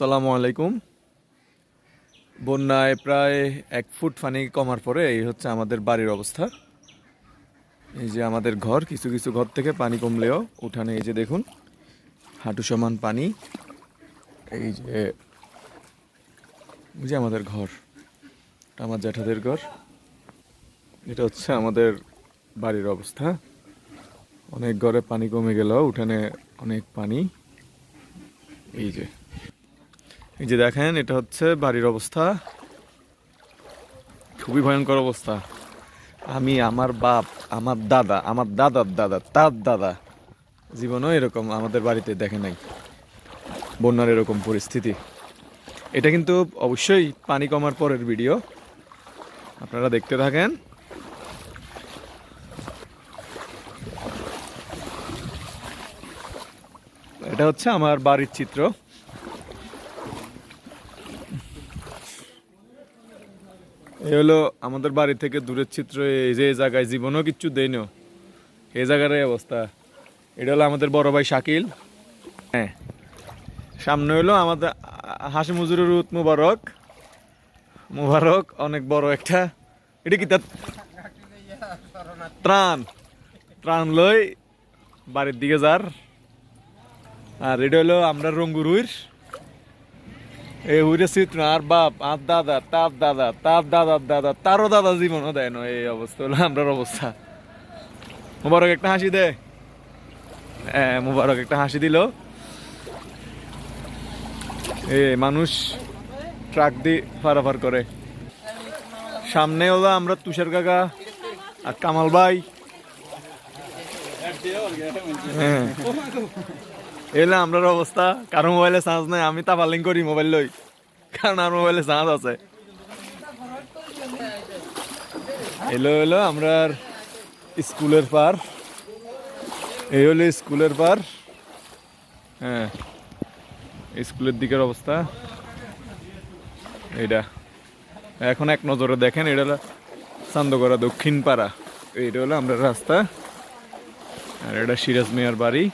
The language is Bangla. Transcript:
আসসালামু আলাইকুম। বন্যায় প্রায় এক ফুট পানি কমার পরে এই হচ্ছে আমাদের বাড়ির অবস্থা। এই যে আমাদের ঘর, কিছু কিছু ঘর থেকে পানি কমলেও উঠানে এই যে দেখুন, হাঁটু সমান পানি। এই যে এই যে আমাদের ঘর আমার জ্যাঠাদের ঘর। এটা হচ্ছে আমাদের বাড়ির অবস্থা। অনেক ঘরে পানি কমে গেল উঠানে অনেক পানি। এই যে এই যে দেখেন, এটা হচ্ছে বাড়ির অবস্থা। খুবই ভয়ঙ্কর অবস্থা। আমি, আমার বাপ, আমার দাদা, আমার দাদার দাদা, তার দাদা জীবনও এরকম আমাদের বাড়িতে দেখে নাই। বন্যার এরকম পরিস্থিতি। এটা কিন্তু অবশ্যই পানি কমার পরের ভিডিও। আপনারা দেখতে থাকেন। এটা হচ্ছে আমার বাড়ির চিত্র। এই হলো আমাদের বাড়ি থেকে দূরের চিত্র, এই যে জায়গায় জীবনও কিচ্ছু দেয় না এই জায়গার এই অবস্থা। এটা হলো আমাদের বড় ভাই শাকিল। হ্যাঁ। সামনে হলো আমাদের হাসি মুজুরের রুত মুবারক। মুবারক, অনেক বড় একটা। এটা কি তার ত্রাণ? ত্রাণ লই বাড়ির দিকে যার। আর এটা হলো আমরা রঙ্গুরুইর। এই উইরে চিত্র আর বাপ, আর দাদা, তার দাদা, তার দাদার দাদা, তারও দাদা জীবনও দেয় না, এই অবস্থা হলো আমরার অবস্থা। মুবারক একটা হাসি দে। হ্যাঁ মুবারক একটা হাসি দিল। এ, মানুষ ট্রাক দিয়ে পারাপার করে। সামনে হলো আমরা তুষার কাকা আর কামাল ভাই। হ্যাঁ। এলে আমরার অবস্থা। কারও মোবাইলে চার্জ নাই, আমি তা পালিং করি মোবাইল লই কারণ আর মোবাইলে চার্জ আছে। এলো এলো আমরা স্কুলের পার। এই হলো স্কুলের পার। হ্যাঁ স্কুলের দিকের অবস্থা। এইটা এখন এক নজরে দেখেন এটা হলো চান্দগড়া দক্ষিণ পাড়া এইটা হলো আমরা রাস্তা। আর এটা সিরাজ মিয়ার বাড়ি।